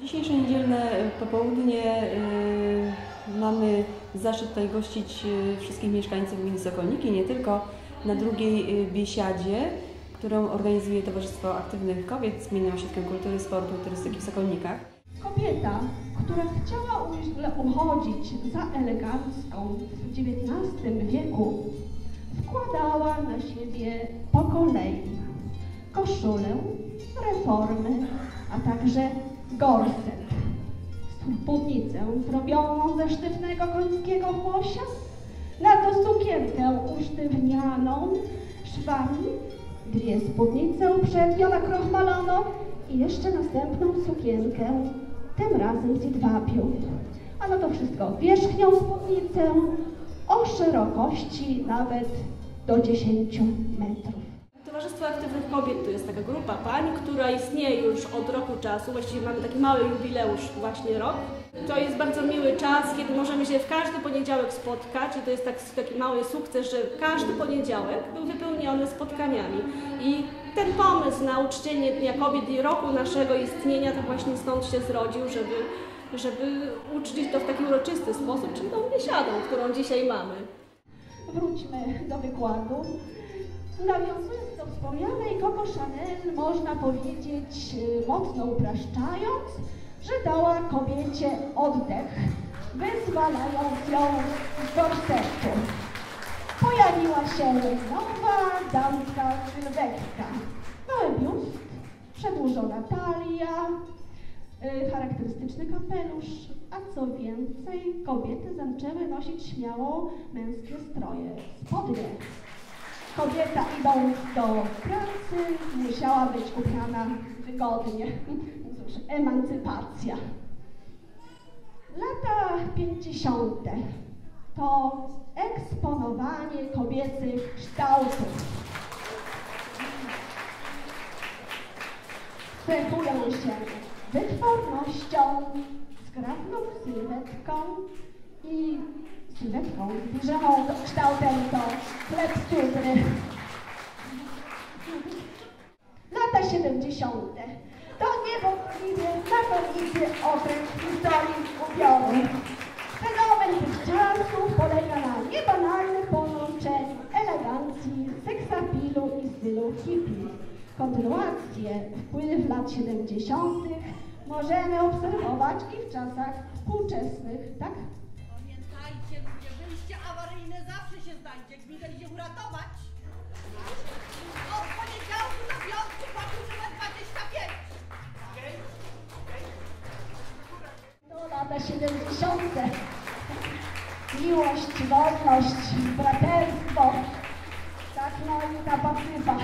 Dzisiejsze niedzielne popołudnie y, mamy zaszczyt tutaj gościć y, wszystkich mieszkańców gminy Sokolniki, nie tylko na drugiej biesiadzie, którą organizuje Towarzystwo Aktywnych Kobiet z Gminnym Ośrodkiem Kultury, Sportu i Turystyki w Sokolnikach. Kobieta, która chciała uchodzić za elegancką w XIX wieku, wkładała na siebie po kolei koszulę, reformy, a także gorset, spódnicę zrobioną ze sztywnego końskiego włosia, na to sukienkę usztywnianą szwami, dwie spódnice uprzednio nakrochmaloną i jeszcze następną sukienkę, tym razem z jedwabiu. A na to wszystko wierzchnią spódnicę o szerokości nawet do 10 metrów. Towarzystwo Aktywnych Kobiet to jest taka grupa pań, która istnieje już od roku czasu. Właściwie mamy taki mały jubileusz, właśnie rok. To jest bardzo miły czas, kiedy możemy się w każdy poniedziałek spotkać i to jest tak, taki mały sukces, że każdy poniedziałek był wypełniony spotkaniami. I ten pomysł na uczczenie Dnia Kobiet i roku naszego istnienia to właśnie stąd się zrodził, żeby, żeby uczcić to w taki uroczysty sposób, czyli tą biesiadą, którą dzisiaj mamy. Wróćmy do wykładu. Nawiązując do wspomnianej Coco Chanel, można powiedzieć, y, mocno upraszczając, że dała kobiecie oddech, wyzwalając ją z gorsetu. Pojawiła się nowa damska sylwetka. Mały biust, przedłużona talia, y, charakterystyczny kapelusz, a co więcej, kobiety zaczęły nosić śmiało męskie stroje, spodnie. Kobieta idąc do pracy musiała być ubrana wygodnie. Cóż, emancypacja. Lata 50. to eksponowanie kobiecych kształtów. Cechują się wytwornością, zgrabną sylwetką i sylwetką zbliżoną do kształtem do klepsydry. Lata 70. To niewątpliwie znakomity okres historii ubioru. Fenomen tych czasów polega na niebanalnym połączeniu elegancji, seksapilu i stylu hippie. Kontynuację wpływ lat 70. możemy obserwować i w czasach współczesnych, tak? Awaryjne zawsze się znajdzie, gminę idzie uratować. Od poniedziałku do piątku powtórzymy 25. To lata 70. Miłość, wolność, braterstwo. Tak, i ta pasywa.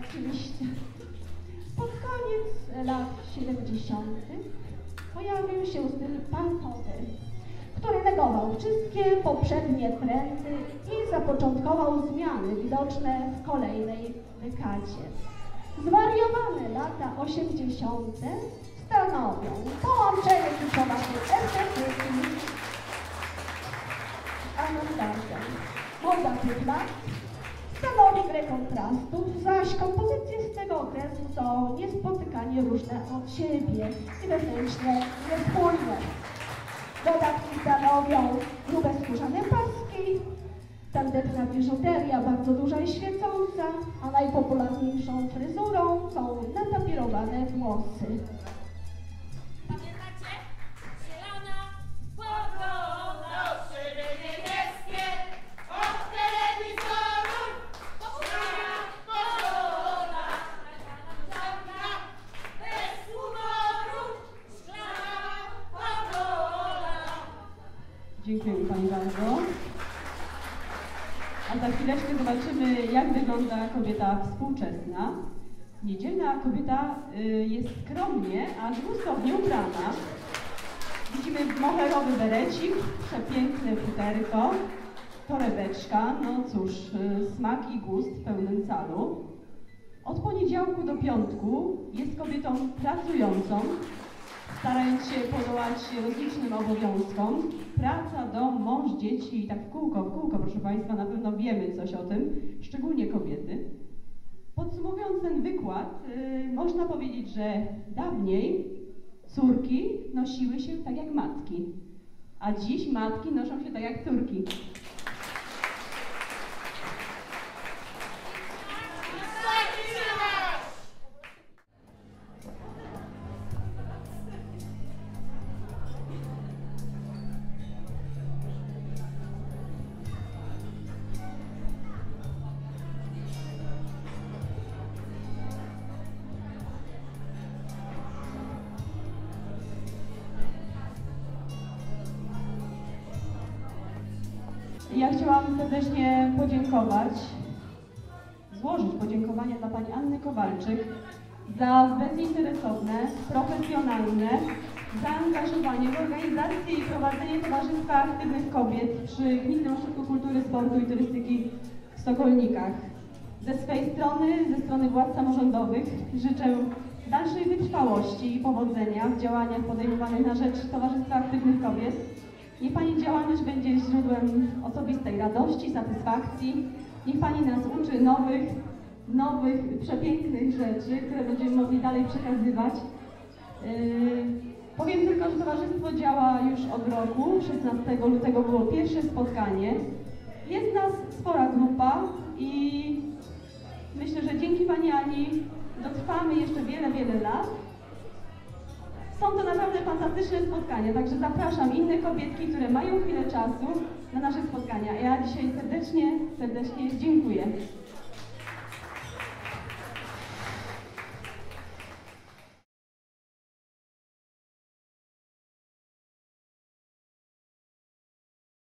Oczywiście. Pod koniec lat 70. pojawił się styl punkowy, który negował wszystkie poprzednie trendy i zapoczątkował zmiany widoczne w kolejnej dekadzie. Zwariowane lata 80. stanowią połączenie kluczowanej estetyki z awangardą. Moda tych lat stanowi grę kontrastów, zaś kompozycje z tego okresu są niespotykanie różne od siebie i wewnętrznie niespójne. Stanowią grube skórzane paski, tandetna biżuteria bardzo duża i świecąca, a najpopularniejszą fryzurą są natapirowane włosy. Dziękuję Pani bardzo. A za chwileczkę zobaczymy, jak wygląda kobieta współczesna. Niedzielna kobieta y, jest skromnie, a gustownie ubrana. Widzimy moherowy berecik, przepiękne futerko, torebeczka, no cóż, y, smak i gust w pełnym calu. Od poniedziałku do piątku jest kobietą pracującą, starając się podołać rozlicznym obowiązkom. Praca, dom, mąż, dzieci i tak w kółko, w kółko, proszę Państwa, na pewno wiemy coś o tym, szczególnie kobiety. Podsumowując ten wykład, y, można powiedzieć, że dawniej córki nosiły się tak jak matki, a dziś matki noszą się tak jak córki. Ja chciałam serdecznie podziękować, złożyć podziękowania dla pani Anny Kowalczyk za bezinteresowne, profesjonalne zaangażowanie w organizację i prowadzenie Towarzystwa Aktywnych Kobiet przy Gminnym Ośrodku Kultury, Sportu i Turystyki w Sokolnikach. Ze swej strony, ze strony władz samorządowych życzę dalszej wytrwałości i powodzenia w działaniach podejmowanych na rzecz Towarzystwa Aktywnych Kobiet. Niech Pani działalność będzie źródłem osobistej radości, satysfakcji. Niech Pani nas uczy nowych, nowych, przepięknych rzeczy, które będziemy mogli dalej przekazywać. Yy, powiem tylko, że towarzystwo działa już od roku. 16 lutego było pierwsze spotkanie. Jest nas spora grupa i myślę, że dzięki Pani Ani dotrwamy jeszcze wiele, wiele lat. Są to naprawdę fantastyczne spotkania, także zapraszam inne kobietki, które mają chwilę czasu na nasze spotkania. Ja dzisiaj serdecznie, serdecznie dziękuję.